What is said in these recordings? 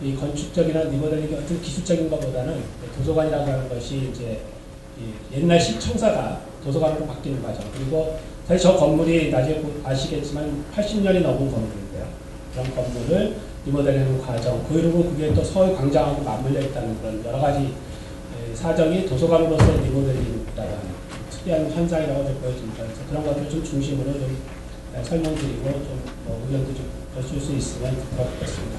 이 건축적이나 리모델링 어떤 기술적인 것보다는 도서관이라고 하는 것이 이제 옛날 시청사가 도서관으로 바뀌는 과정 그리고 사실 저 건물이 나중에 아시겠지만 80년이 넘은 건물인데요. 그런 건물을 리모델링하는 과정 그리고 그게 또 서울 광장하고 맞물려 있다는 그런 여러 가지 사정이 도서관으로서 리모델링이라고 하는 특이한 현상이라고 보여집니다. 그래서 그런 것들 좀 중심으로 좀 설명드리고 좀 뭐 의견도 좀 여쭐 수 있으면 부탁드리겠습니다.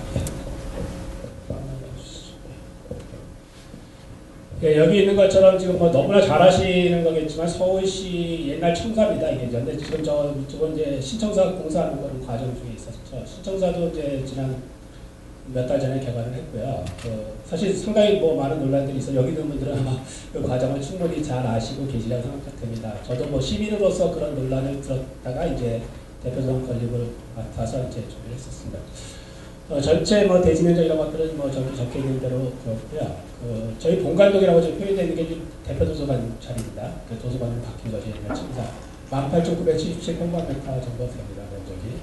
예, 여기 있는 것처럼 지금 뭐 너무나 잘 아시는 거겠지만 서울시 옛날 청사입니다. 이게 근데 지금 저 이쪽은 이제 신청사 공사하는 그런 과정 중에 있었죠. 신청사도 이제 지난 몇 달 전에 개관을 했고요. 그 사실 상당히 뭐 많은 논란들이 있어 여기 있는 분들은 아마 그 과정을 충분히 잘 아시고 계시라고 생각됩니다. 저도 뭐 시민으로서 그런 논란을 들었다가 이제 대표적 건립을 맡아서 이제 준비를 했었습니다. 어, 전체 뭐 대지 면적 이런 것들은 뭐 저기 적혀 있는 대로 그렇고요. 그 저희 본관동이라고 지금 표현되어 있는 게 대표 도서관 자리입니다. 그 도서관을 바뀐 것이 며칠이다. 18,977 평방미터 정도 됩니다. 면적이.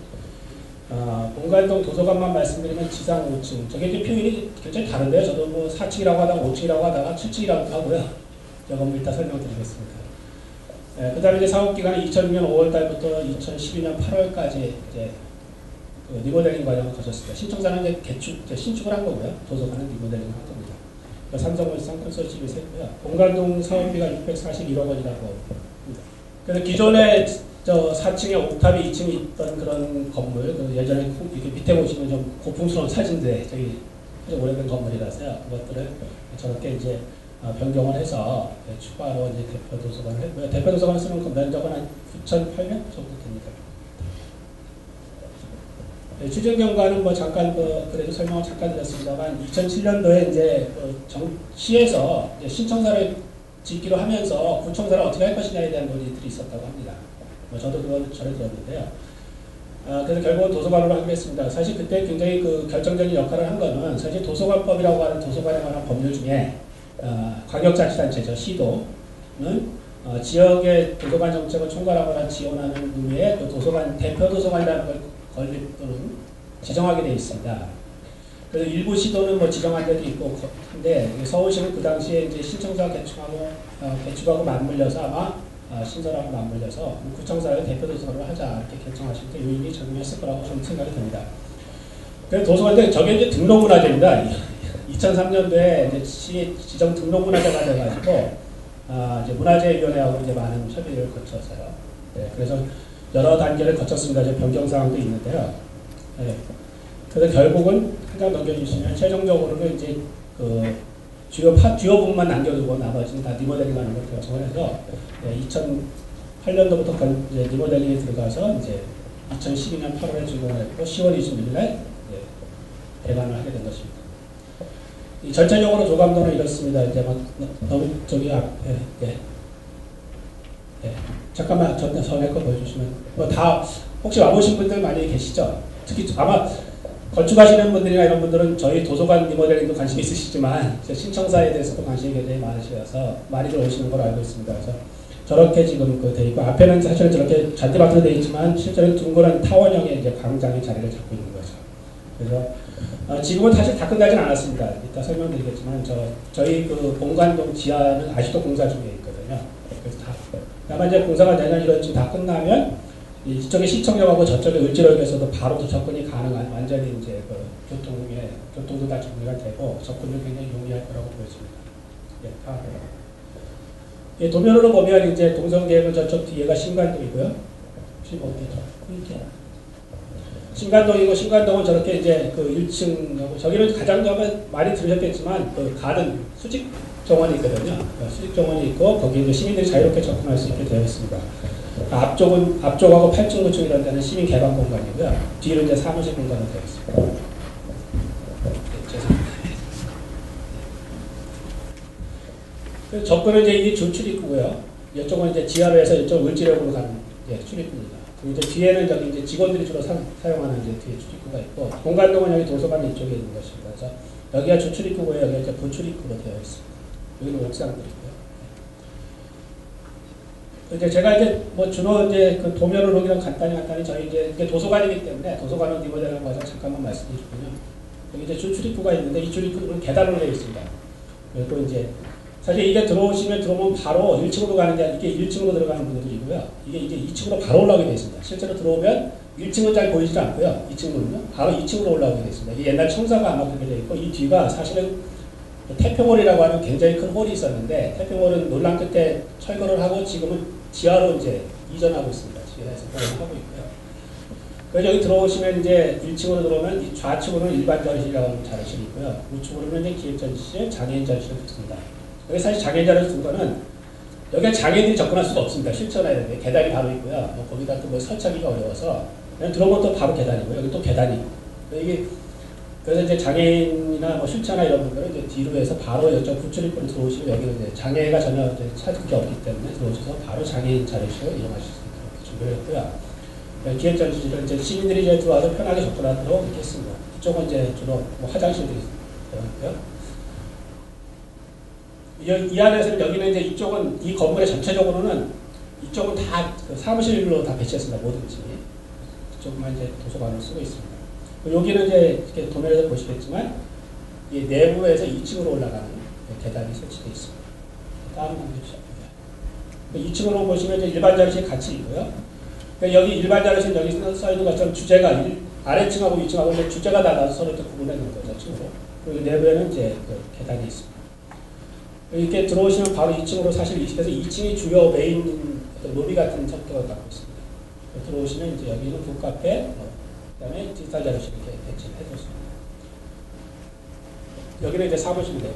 어, 본관동 도서관만 말씀드리면 지상 5층. 저게 이제 표현이 굉장히 다른데요. 저도 뭐 4층이라고 하다가 5층이라고 하다가 7층이라고 하고요. 저건 이따 설명드리겠습니다. 예, 그 다음에 이제 사업기간은 2006년 5월달부터 2012년 8월까지 이제 그 리모델링 과정을 거쳤습니다. 신청자는 이제 개축, 신축을 한 거고요. 도서관은 리모델링을 한 겁니다. 그 삼성물산 컨소시엄에서 했고요. 공간동 사업비가 641억 원이라고 합니다. 그래서 기존에 저 4층에 옥탑이 2층에 있던 그런 건물, 그 예전에 이렇게 밑에 보시면 좀 고풍스러운 사진들, 저기 오래된 건물이라서요. 그것들을 저렇게 이제 어, 변경을 해서 추가로 이제 대표 도서관을 했고요. 대표 도서관 쓰는 면적은 한 9,800 정도 됩니다. 네, 추진 경과는 뭐 잠깐 그 그래도 설명을 잠깐 드렸습니다만 2007년도에 이제 그 정, 시에서 이제 신청사를 짓기로 하면서 구청사를 어떻게 할 것이냐에 대한 논의들이 있었다고 합니다. 뭐 저도 그걸 전해 들었는데요. 아, 그래서 결국은 도서관으로 하기로 했습니다. 사실 그때 굉장히 그 결정적인 역할을 한 거는 사실 도서관법이라고 하는 도서관에 관한 법률 중에 어, 광역자치단체죠. 시도는 어, 지역의 도서관 정책을 총괄하거나 지원하는 의미에 그 도서관 대표 도서관이라는 걸 건립 또는 지정하게 되어 있습니다. 그래서 일부 시도는 뭐 지정한 데도 있고 한데 서울시는 그 당시에 이제 신청자 개축하고 어, 개축하고 맞물려서 아마 어, 신설하고 맞물려서 구청사를 대표 도서관을 하자 이렇게 결정하실 때 요인이 적용했을 거라고 저는 생각이 듭니다. 그래서 도서관 때 저게 이제 등록문화재입니다. 2003년도에 이제 시 지정 등록문화재가 돼가지고 아, 이제 문화재위원회하고 이제 많은 협의를 거쳐서요. 네, 그래서 여러 단계를 거쳤습니다. 이제 변경 사항도 있는데요. 네. 그래서 결국은 한장 넘겨주시면 최종적으로는 이제 그 주요 파, 주요 부분만 남겨두고 나머지는 다 리모델링 하는 걸 결정을 해서 네, 2008년도부터 건, 이제 리모델링에 들어가서 이제 2012년 8월에 준공을 했고 10월 26일 날 네, 개관을 하게 된 것입니다. 이 전체적으로 조감도는 이렇습니다. 이제 막 너무 저기 앞에 네. 네. 잠깐만 전 전에 거 보여주시면 뭐 다 혹시 와보신 분들 많이 계시죠? 특히 아마 건축하시는 분들이나 이런 분들은 저희 도서관 리모델링도 관심이 있으시지만 신청사에 대해서도 관심이 굉장히 많으셔서 많이들 오시는 걸 알고 있습니다. 그래서 저렇게 지금 그돼 있고 앞에는 사실은 저렇게 잔디밭으로 되어 있지만 실제로 둥그런 타원형의 이제 광장의 자리를 잡고 있는 거죠. 그래서 어, 지금은 사실 다 끝나진 않았습니다. 이따 설명드리겠지만 저 저희 그 본관동 지하는 아직도 공사 중에 있거든요. 다만 이제 공사가 내년 1월쯤 다 끝나면 이쪽에 시청역하고 저쪽에 을지역에서도 바로 접근이 가능한 완전히 이제 그 교통에 교통도 다 정리가 되고 접근이 굉장히 용이할 거라고 보여집니다. 예, 다 예, 도면으로 보면 이제 동성계획은 저쪽 뒤에가 신관동이고요. 지금 어디죠? 이렇게. 신관동이고 신관동은 저렇게 이제 그 1층하고 저기는 가장 많이 들으셨겠지만 그 가든 수직 정원이 있거든요. 그 수직 정원이 있고 거기 이제 시민들이 자유롭게 접근할 수 있게 되어 있습니다. 앞쪽은 앞쪽하고 8층, 9층 이런 데는 시민 개방 공간이고요. 뒤로 이제 사무실 공간으로 되어 있습니다. 네, 접근은 이제 이게 주 출입구고요. 이쪽은 이제 지하로 해서 이쪽 을지역으로 가는 예, 출입구입니다. 그리고 이제 뒤에는 저기 이제 직원들이 주로 사, 용하는 이제 뒤에 출입구가 있고 공간동은 여기 도서관 이쪽에 있는 것입니다. 그래서 여기가 주출입구고요. 여기가 이제 부출입구로 되어 있습니다. 여기는 옥상들이고요. 이제 제가 이제 뭐 주로 이제 그 도면을 보기는 간단히 간단히 저희 이제 이게 도서관이기 때문에 도서관은 리모델링 과정 잠깐만 말씀드리고요. 여기 이제 줄 출입구가 있는데 이 출입구는 계단으로 되어 있습니다. 그리고 이제 사실 이게 들어오시면 들어오면 바로 1층으로 가는 게 아니라 이게 1층으로 들어가는 분들이고요. 이게 이제 2층으로 바로 올라오게 되어 있습니다. 실제로 들어오면 1층은 잘 보이지 않고요. 2층으로는요. 바로 2층으로 올라오게 되어 있습니다. 옛날 청사가 아마 그렇게 되어 있고 이 뒤가 사실은 태평홀이라고 하는 굉장히 큰 홀이 있었는데 태평홀은 논란 끝에 철거를 하고 지금은 지하로 이제 이전하고 있습니다. 지하에서 보행하고 있고요. 그래서 여기 들어오시면 이제 1층으로 들어오면 이 좌측으로는 일반 전시라고 하는 자료실이 있고요. 우측으로는 이제 기획 전시실, 장애인 전시실이 있습니다. 여기 사실 장애인 자료실 둔 거는 여기에 장애인들이 접근할 수가 없습니다. 실천해야 되는데 계단이 바로 있고요. 뭐 거기다 또 뭐 설치하기가 어려워서 들어오면 또 바로 계단이고 여기 또 계단이 이게 그래서 이제 장애인이나 뭐 실천나 이런 분들은 이제 뒤로 해서 바로 이쪽 구출입구로 들어오시면 여기는 이제 장애가 전혀 이제 찾을 게 없기 때문에 들어오셔서 바로 장애인 자료실을 이용하실 수 있도록 준비를 했고요. 네, 기획전시실은 이제 시민들이 이제 들어와서 편하게 접근하도록 이렇게 했습니다. 이쪽은 이제 주로 뭐 화장실들이 있고요. 이, 이 안에서는 여기는 이제 이쪽은 이 건물의 전체적으로는 이쪽은 다 그 사무실로 다 배치했습니다. 집이. 이쪽만 이제 도서관을 쓰고 있습니다. 여기는 이제 이렇게 도면에서 보시겠지만 이 내부에서 2층으로 올라가는 계단이 설치되어 있습니다. 다음 주시죠. 2층으로 보시면 이제 일반 자리실 같이 있고요. 그러니까 여기 일반 자리실 여기 써 있는 것처럼 주제가 일, 아래층하고 위층하고 이제 주제가 다 서로 이렇게 구분해 놓은 거죠. 층으로. 그리고 내부에는 이제 그 계단이 있습니다. 이렇게 들어오시면 바로 2층으로 사실 그래서 2층이 주요 메인 로비 같은 성격을 갖고 있습니다. 들어오시면 이제 여기는 북카페, 뭐 그 다음에 디지털 자료실 이렇게 배치를 해뒀습니다. 여기는 이제 사무실인데,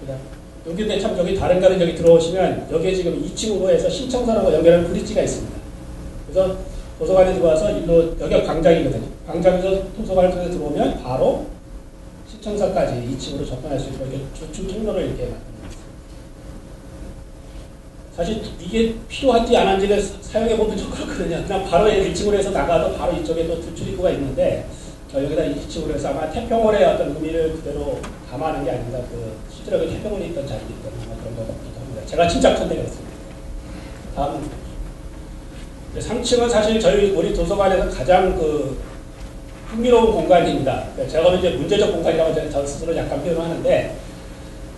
그다음 여기 참 여기 다른 가는 여기 들어오시면 여기에 지금 2층으로 해서 신청사라고 연결하는 브릿지가 있습니다. 그래서 도서관에 들어와서 일로 여기가 광장이거든요. 광장에서 도서관을 통해 들어오면 바로 신청사까지 2층으로 접근할 수 있도록 이렇게 주 통로를 이렇게 만듭니다. 사실 이게 필요한지 안 한지를 사용해 보면 좀 그렇거든요. 그냥 바로 1층으로 해서 나가도 바로 이쪽에 또 출입구가 있는데 어, 여기다 2층으로 해서 아마 태평홀의 어떤 의미를 그대로 담아하는 게 아닌가. 그 실제로 그 태평홀에 있던 자리이기 때문에 그런 것 같기도 합니다. 제가 침착컨대 그렇습니다. 다음 3층은 사실 저희 우리 도서관에서 가장 그 흥미로운 공간입니다. 제가 이제 문제적 공간이라고 저 스스로 약간 표현하는데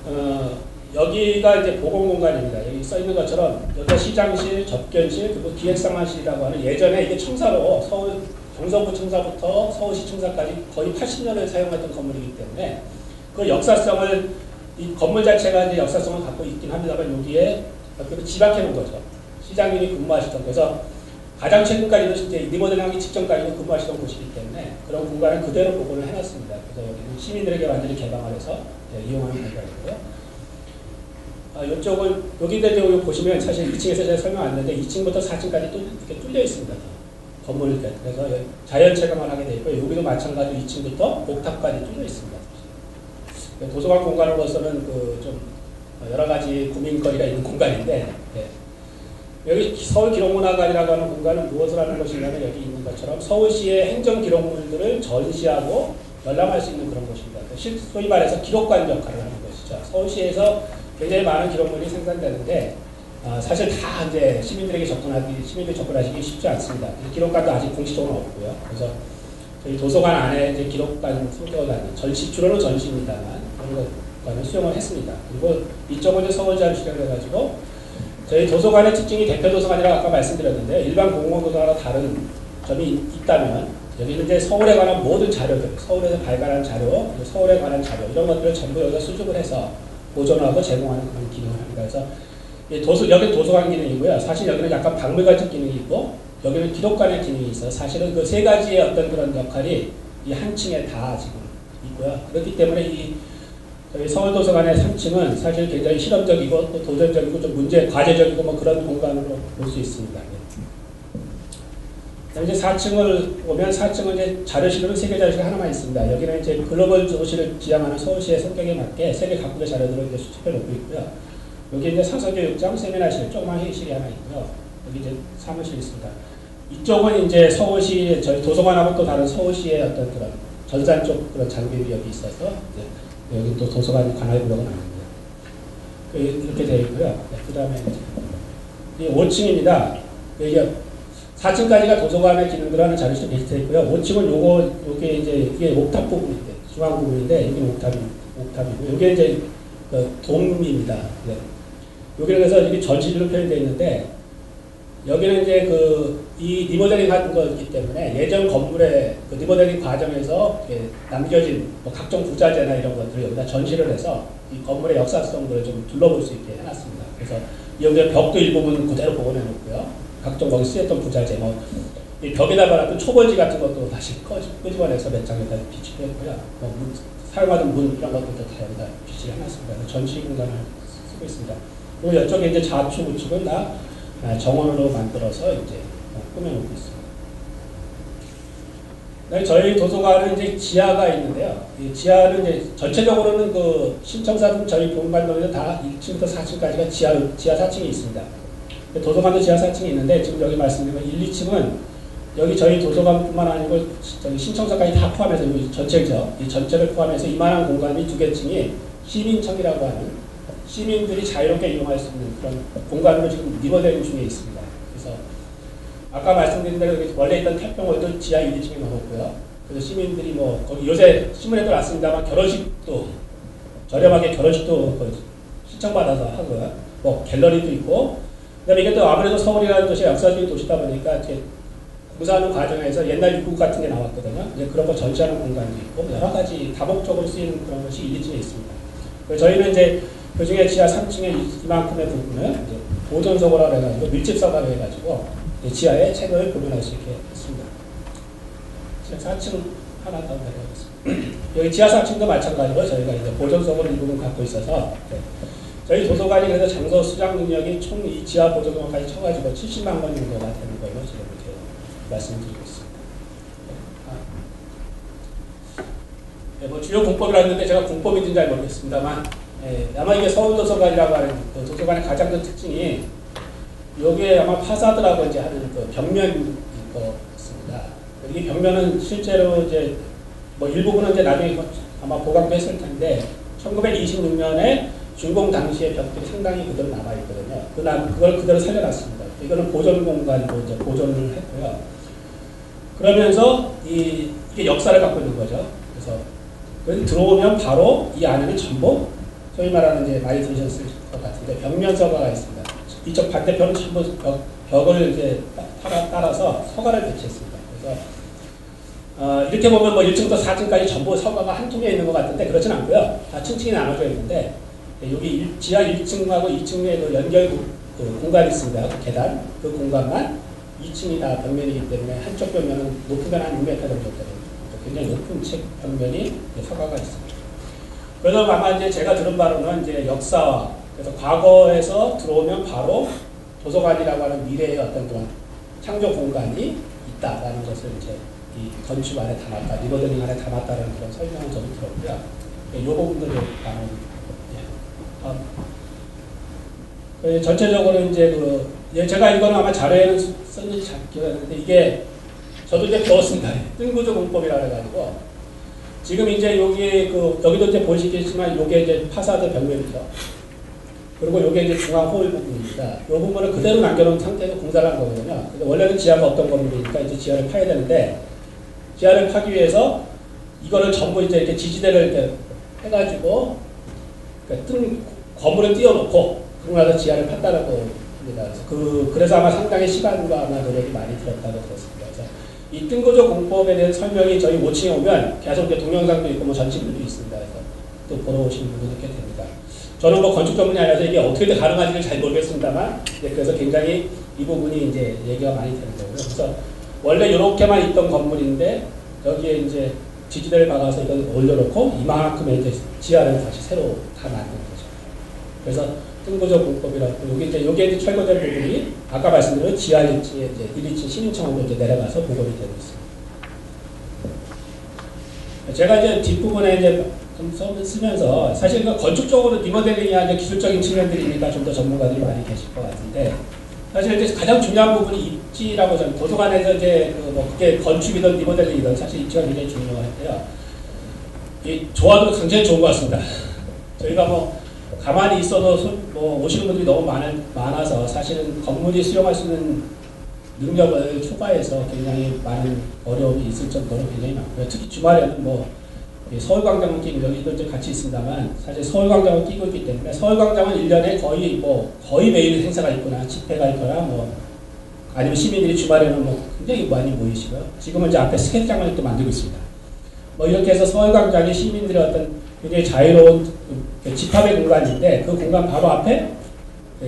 어, 여기가 이제 보건 공간입니다. 여기 써 있는 것처럼 여기가 시장실, 접견실, 그리고 기획상화실이라고 하는 예전에 이게 청사로 서울 경성구 청사부터 서울시 청사까지 거의 80년을 사용했던 건물이기 때문에 그 역사성을 이 건물 자체가 이제 역사성을 갖고 있긴 합니다만 여기에 집약해 놓은 거죠. 시장님이 근무하시던 그래서 가장 최근까지도 이제 리모델링하기 직전까지도 근무하시던 곳이기 때문에 그런 공간을 그대로 복원을 해놨습니다. 그래서 여기는 시민들에게 완전히 개방을 해서 이용하는 공간이고요. 아, 이쪽은 여기다 이제 보시면 사실 2층에서 제가 설명 안 했는데 2층부터 4층까지 또 이렇게 뚫려 있습니다. 건물 그래서 자연 체감을 하게 되어 있고 여기도 마찬가지로 2층부터 옥탑까지 뚫려 있습니다. 도서관 공간으로서는 그 좀 여러 가지 고민거리가 있는 공간인데 예. 여기 서울 기록문화관이라고 하는 공간은 무엇을 하는 것이냐면 여기 있는 것처럼 서울시의 행정 기록물들을 전시하고 열람할 수 있는 그런 곳입니다. 소위 말해서 기록관 역할을 하는 것이죠. 서울시에서 굉장히 많은 기록물이 생산되는데 어, 사실 다 이제 시민들에게 접근하기 시민들 접근하시기 쉽지 않습니다. 기록관도 아직 공식적으로 없고요. 그래서 저희 도서관 안에 이제 기록관 하는 전시 주로는 전시입니다만 그런 것과는 수용을 했습니다. 그리고 이쪽은 이제 서울자료실이라고 해가지고 저희 도서관의 특징이 대표 도서관이라고 아까 말씀드렸는데 일반 공공 도서관과 다른 점이 있다면 여기는 이제 서울에 관한 모든 자료들, 서울에서 발간한 자료, 서울에 관한 자료 이런 것들을 전부 여기서 수집을 해서 보존하고 제공하는 그런 기능을 합니다. 그래서 도서, 여기 도서관 기능이고요. 사실 여기는 약간 박물관적 기능이 있고 여기는 기록관의 기능이 있어요. 사실은 그 세 가지의 어떤 그런 역할이 이 한 층에 다 지금 있고요. 그렇기 때문에 이 서울도서관의 3층은 사실 굉장히 실험적이고 또 도전적이고 좀 문제, 과제적이고 뭐 그런 공간으로 볼 수 있습니다. 이제 4층을 보면 4층은 이제 자료실은 세개 자료실 하나만 있습니다. 여기는 이제 글로벌 도시를 지향하는 서울시의 성격에 맞게 세계 각국의 자료들을 이제 수집해 놓고 있고요. 여기 이제 사서교육장, 세미나실, 조그만 회의실이 하나 있고요. 여기 이제 사무실이 있습니다. 이쪽은 이제 서울시, 저희 도서관하고 또 다른 서울시의 어떤 그런 전산 쪽 그런 장비들이 여기 있어서 여기 또 도서관 관할 구역은 아닙니다. 그 이렇게 되어 있고요. 네, 그 다음에 이제 5층입니다. 여기 4층까지가 도서관의 기능들 하는 자료실이 배치되어 있고요. 5층은 요거, 요게 이제, 이게 옥탑 부분인데, 중앙 부분인데 여기는 옥탑이 옥탑이고 여기 이제 그 돔입니다. 네. 여기는 그래서 이게 전시로 표현되어 있는데 여기는 이제 그 이 리모델링 한 거기 때문에 예전 건물의 그 리모델링 과정에서 남겨진 뭐 각종 부자재나 이런 것들을 여기다 전시를 해서 이 건물의 역사성들을 좀 둘러볼 수 있게 해놨습니다. 그래서 여기 벽도 일부분 그대로 복원해 놓고요. 각종 거기 쓰였던 부자재, 뭐, 이 벽에다 발랐던 초벌지 같은 것도 다시 꺼- 끄집어내서 몇 장에다 비치고 했고요. 뭐 문, 사용하던 문 이런 것들도 다 여기다 비치를 해놨습니다. 전시 공간을 쓰고 있습니다. 그리고 이쪽에 이제 좌측 우측은 다 아, 정원으로 만들어서 이제 어, 꾸며놓고 있습니다. 네, 저희 도서관은 이제 지하가 있는데요. 이 지하는 이제 전체적으로는 그 신청사든 저희 본관동에서 다 1층부터 4층까지가 지하, 지하 4층이 있습니다. 도서관도 지하 4층이 있는데 지금 여기 말씀드린 1, 2층은 여기 저희 도서관뿐만 아니고 저기 신청사까지 다 포함해서 이 전체죠. 이 전체를 포함해서 이만한 공간이 두 개 층이 시민청이라고 하는 시민들이 자유롭게 이용할 수 있는 그런 공간으로 지금 리버델링 중에 있습니다. 그래서 아까 말씀드린 대로 원래 있던 태평홀도 지하 1, 2층에 넣었고요. 그래서 시민들이 뭐 거기 요새 신문에도 났습니다만 결혼식도 저렴하게 결혼식도 그 신청받아서 하고요. 뭐 갤러리도 있고 그다음에 이게 또 아무래도 서울이라는 도시 역사적인 도시다 보니까 이렇게 공사하는 과정에서 옛날 입국 같은 게 나왔거든요. 이제 그런 거 전시하는 공간도 있고 여러 가지 다목적으로 쓰이는 그런 것이 1, 2층에 있습니다. 저희는 이제 그 중에 지하 3층에 이만큼의 부분을 이제 보존석으로 해가지고 밀집석으로 해가지고 이제 지하에 책을 보존할 수 있게 했습니다. 지하 4층 하나 더 내려가겠습니다. 여기 지하 4층도 마찬가지로 저희가 이제 보존석으로 일부분 갖고 있어서 네. 저희 도서관이 그래서 장소 수장 능력이 총 이 지하 보존석까지 쳐가지고 70만 건 정도가 되는 걸로 지금 이렇게 말씀드리고 있습니다. 아. 네, 뭐 주요 공법이라 했는데 제가 공법인지는 잘 모르겠습니다만 예, 아마 이게 서울도서관이라고 하는 그 도서관의 가장 큰 특징이 여기에 아마 파사드라고 이제 하는 그 벽면이 있습니다. 이 벽면은 실제로 이제 뭐 일부분은 이제 나중에 아마 보강도 했을 텐데 1926년에 준공 당시의 벽들이 상당히 그대로 남아 있거든요. 그 남, 그걸 그대로 살려놨습니다. 이거는 보존 공간이고 이제 보존을 했고요. 그러면서 이, 이게 역사를 갖고 있는 거죠. 그래서 들어오면 바로 이 안에는 전부 소위 말하는 이제 많이 들으셨을 것 같은데 벽면 서가가 있습니다. 이쪽 반대편은 전부 벽, 벽을 이제 따라, 따라서 서가를 배치했습니다. 그래서 어, 이렇게 보면 뭐 1층부터 4층까지 전부 서가가 한 통에 있는 것 같은데 그렇진 않고요. 다 층층이 나눠져 있는데 네, 여기 일, 지하 1층하고 2층에 그 연결 구- 그 공간이 있습니다. 그 계단 그 공간만 2층이 다 벽면이기 때문에 한쪽 벽면은 높이가 한 6m 정도 되는 굉장히 높은 책 벽면이 서가가 있습니다. 그래서 아마 이제 제가 들은 바로는 이제 역사와 그래서 과거에서 들어오면 바로 도서관이라고 하는 미래의 어떤 그런 창조 공간이 있다라는 것을 이제 이 건축 안에 담았다, 리버드닝 안에 담았다는 그런 설명을 저도 들었고요. 이 부분도 좀. 예. 그 전체적으로 이제 그 예, 제가 이거는 아마 자료에는 쓰- 썼는지 잘 기억이 안 나는데 이게 저도 이제 배웠습니다. 뜬구조 공법이라 해가지고 지금 이제 여기 그 여기도 이제 보시겠지만 요게 이제 파사드 벽면이죠. 그리고 요게 이제 중앙 호일 부분입니다. 이 부분을 그대로 남겨놓은 상태에서 공사를 한 거거든요. 원래는 지하가 없던 건물이니까 이제 지하를 파야 되는데 지하를 파기 위해서 이거를 전부 이제 이렇게 지지대를 이렇게 해가지고 그러니까 뜬 건물을 띄워놓고 그러고 나서 지하를 팠다라고 합니다. 그래서 그 그래서 아마 상당히 시간과 아마 노력이 많이 들었다고 들었습니다. 그래서 이 뜬구조 공법에 대한 설명이 저희 5층에 오면 계속 이제 동영상도 있고 뭐 전시물도 있습니다. 그래서 또 보러 오시는 분들 이렇게 됩니다. 저는 뭐 건축 전문이 아니라서 이게 어떻게 가능한지를 잘 모르겠습니다만 네, 그래서 굉장히 이 부분이 이제 얘기가 많이 되는 거고요. 그래서 원래 이렇게만 있던 건물인데 여기에 이제 지지대를 박아서 이걸 올려놓고 이만큼의 지하를 다시 새로 다 만든 거죠. 그래서 뜬구조 공법이라고 여기 이제 여기 이제 철거된 부분이 아까 말씀드린 지하 1층에 이제 1, 2층 신인청으로 이제 내려가서 보건이 되고 있습니다. 제가 이제 뒷부분에 이제 좀 써- 쓰면서 사실 그 건축적으로 리모델링이 아니라 기술적인 측면들이니까 좀 더 전문가들이 많이 계실 것 같은데 사실 이제 가장 중요한 부분이 입지라고 저는 도서관에서 이제 그뭐 그게 건축이든 리모델링이든 사실 입지가 굉장히 중요한데요. 이 조화도 굉장히 좋은 것 같습니다. 저희가 뭐 가만히 있어도 소- 뭐 오시는 분들이 너무 많은, 많아서 사실은 건물이 수용할 수 있는 능력을 초과해서 굉장히 많은 어려움이 있을 정도로 굉장히 많고요. 특히 주말에는 뭐이 서울광장은 끼고 여기도 이제 같이 있습니다만 사실 서울광장은 끼고 있기 때문에 서울광장은 1년에 거의 뭐 거의 매일 행사가 있거나 집회가 있거나 뭐 아니면 시민들이 주말에는 뭐 굉장히 많이 모이시고요. 지금은 이제 앞에 스케이트장을 또 만들고 있습니다. 뭐 이렇게 해서 서울광장이 시민들의 어떤 굉장히 자유로운 그 집합의 공간인데 그 공간 바로 앞에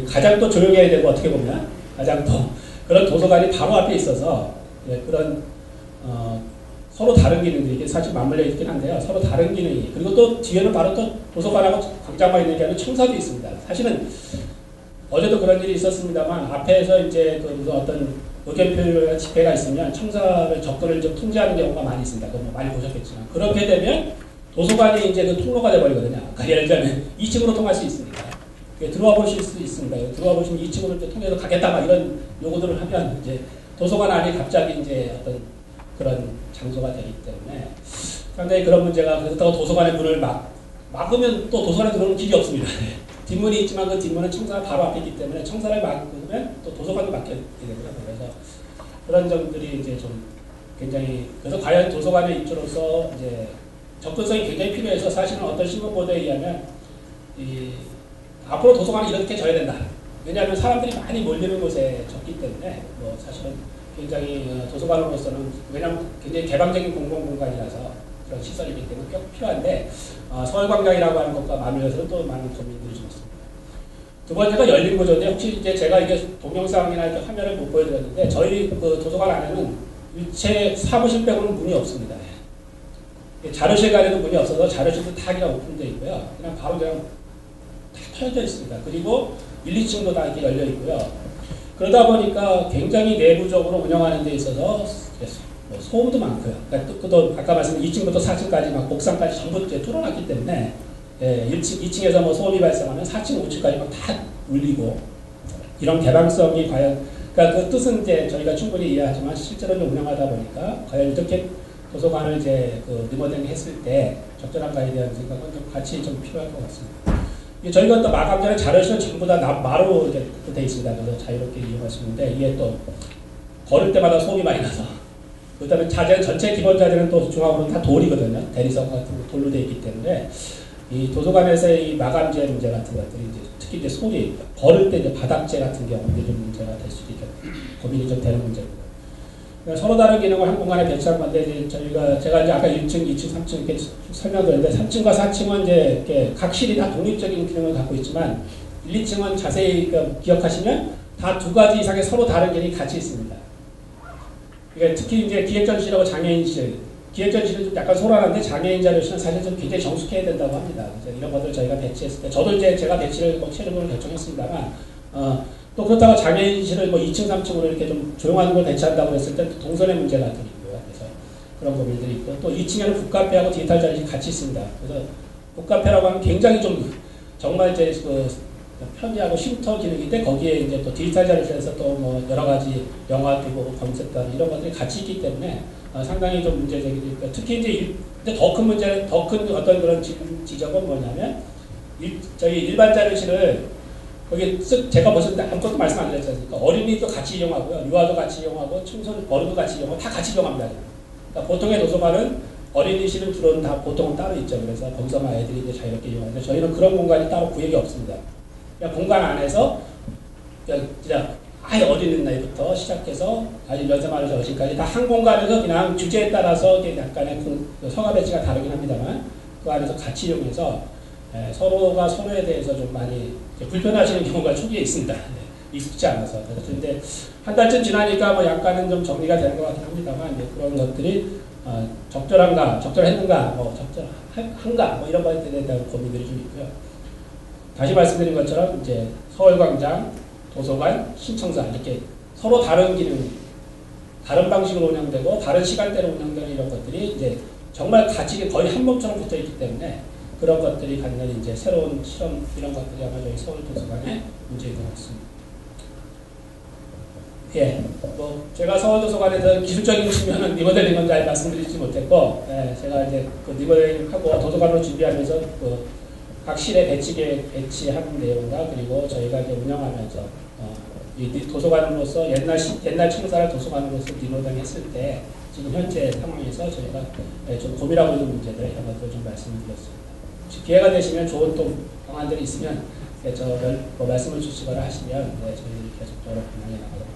가장 또 조용해야 되고 어떻게 보면 가장 또 그런 도서관이 바로 앞에 있어서 예, 그런 어, 서로 다른 기능들이 이게 사실 맞물려 있긴 한데요. 서로 다른 기능이 그리고 또 뒤에는 바로 또 도서관하고 광장만 있는 게 아니라 청사도 있습니다. 사실은 어제도 그런 일이 있었습니다만 앞에서 이제 그 어떤 의견 표율이나 집회가 있으면 청사를 접근을 좀 통제하는 경우가 많이 있습니다. 그거 뭐 많이 보셨겠지만 그렇게 되면 도서관이 이제 그 통로가 돼버리거든요. 그러니까 예를 들면 2층으로 통할 수 있으니까 들어와 보실 수 있습니다. 들어와 보시면 2층으로 통해서 가겠다 막 이런 요구들을 하면 이제 도서관 안에 갑자기 이제 어떤 그런 장소가 되기 때문에 상당히 그런 문제가 그렇다고 도서관의 문을 막 막으면 또 도서관에 들어오는 길이 없습니다. 뒷문이 있지만 그 뒷문은 청사가 바로 앞에 있기 때문에 청사를 막으면 또 도서관도 막게 되고요. 그래서 그런 점들이 이제 좀 굉장히 그래서 과연 도서관의 입주로서 이제 접근성이 굉장히 필요해서 사실은 어떤 신문 보도에 의하면 이 앞으로 도서관이 이렇게 져야 된다. 왜냐하면 사람들이 많이 몰리는 곳에 졌기 때문에 뭐 사실은 굉장히 어, 도서관으로서는 왜냐하면 굉장히 개방적인 공공 공간이라서 그런 시설이기 때문에 꼭 필요한데 어, 서울광장이라고 하는 것과 맞물려서 또 많은 고민들이 좀 있습니다. 두 번째가 열린 구조인데 혹시 이제 제가 이게 동영상이나 이렇게 화면을 못 보여드렸는데 저희 그 도서관 안에는 일체 사무실 빼고는 문이 없습니다. 예, 자료실 가에는 문이 없어서 자료실도 다 그냥 오픈되어 있고요. 그냥 바로 그냥 다 펴져 있습니다. 그리고 1, 2층도 다 이렇게 열려 있고요. 그러다 보니까 굉장히 내부적으로 운영하는 데 있어서 뭐 소음도 많고요. 그러니까 또, 아까 말씀드린 2층부터 4층까지 막 옥상까지 전부 뚫어놨기 때문에 예, 1층, 2층에서 뭐 소음이 발생하면 4층, 5층까지 막 다 울리고 이런 개방성이 과연 그러니까 그 뜻은 이제 저희가 충분히 이해하지만 실제로 운영하다 보니까 과연 이렇게 도서관을 이제 그 리모델링 했을 때 적절한가에 대한 생각은 좀 같이 좀 필요할 것 같습니다. 저희가 또 마감 전에 자료실은 전부 다 마루 이렇게 돼 있습니다. 그래서 자유롭게 이용할 수 있는데 이게 또 걸을 때마다 소음이 많이 나서 그다음에 자재 전체 기본 자재는 또 중앙으로 다 돌이거든요. 대리석 같은 거 돌로 되어 있기 때문에 이 도서관에서의 이 마감재 문제 같은 것들이 이제 특히 이제 소리 걸을 때 이제 바닥재 같은 경우는 좀 문제가 될 수도 있겠 고민이 좀 되는 문제입니다. 그러니까 서로 다른 기능을 한 공간에 배치한 건데 저희가 제가 이제 아까 1층, 2층, 3층 이렇게 설명드렸는데 3층과 4층은 이제 각 실이 다 독립적인 기능을 갖고 있지만 1, 2층은 자세히 기억하시면 다 두 가지 이상의 서로 다른 기능이 같이 있습니다. 그러니까 특히 이제 기획전실하고 장애인실, 기획전실은 좀 약간 소란한데 장애인 자료실은 사실 좀 굉장히 정숙해야 된다고 합니다. 이런 것들 저희가 배치했을 때 저도 이제 제가 배치를 뭐 최종적으로 결정했습니다만 어, 또 그렇다고 장애인실을 뭐 2층, 3층으로 이렇게 좀 조용한 걸 배치한다고 했을 때 동선의 문제가 좀 있고요. 그래서 그런 고민들이 있고 또 2층에는 북카페하고 디지털 자리실이 같이 있습니다. 그래서 북카페라고 하면 굉장히 좀 정말 이제 그 편리하고 쉼터 기능인데 거기에 이제 또 디지털 자료실에서 또 뭐 여러 가지 영화 보고 검색단 이런 것들이 같이 있기 때문에 어 상당히 좀 문제 제기니까 특히 이제 더큰 문제는 더 큰 어떤 그런 지적은 뭐냐면 일, 저희 일반 자료실을 쓱 제가 보셨는데 아무것도 말씀 안 드렸지 않습니까? 어린이도 같이 이용하고요. 유아도 같이 이용하고 청소년 어른도 같이 이용하고 다 같이 이용합니다. 그러니까 보통의 도서관은 어린이실은 주로는 다 보통은 따로 있죠. 그래서 거기서만 애들이 이제 자유롭게 이용하는데 저희는 그런 공간이 따로 구역이 없습니다. 그냥 공간 안에서 그냥 진짜 아예 어린 나이부터 시작해서 아주 연세마을 어르신까지 다 한 공간에서 그냥 주제에 따라서 약간의 그 성화 배치가 다르긴 합니다만 그 안에서 같이 이용해서 예, 서로가 서로에 대해서 좀 많이 불편하시는 경우가 초기에 있습니다. 네, 익숙지 않아서. 그런데 한 달쯤 지나니까 뭐 약간은 좀 정리가 되는 것 같긴 합니다만 그런 것들이 어, 적절한가, 적절했는가, 뭐 적절한가, 뭐 이런 것에 대한 고민들이 좀 있고요. 다시 말씀드린 것처럼 이제 서울광장, 도서관, 신청사 이렇게 서로 다른 기능, 다른 방식으로 운영되고 다른 시간대로 운영되는 이런 것들이 이제 정말 같이 거의 한 몸처럼 붙어 있기 때문에 그런 것들이 갖는 이제 새로운 실험 이런 것들이 아마 저희 서울 도서관의 문제인 것 같습니다. 예, 뭐 제가 서울 도서관에서 기술적인 측면은 리모델링은 잘 말씀드리지 못했고, 예, 제가 이제 그 리모델링하고 도서관으로 준비하면서 그 각 실에 배치게 배치한 내용과 그리고 저희가 이제 운영하면서 어, 이 도서관으로서 옛날 옛날 청사를 도서관으로서 리모델링했을 때 지금 현재 상황에서 저희가 네, 좀 고민하고 있는 문제들 이런 것들 좀 말씀을 드렸습니다. 기회가 되시면 좋은 또 방안들이 있으면 네, 저 별- 뭐 말씀을 주시거나 하시면 네, 저희들이 계속적으로 반영해 나가도록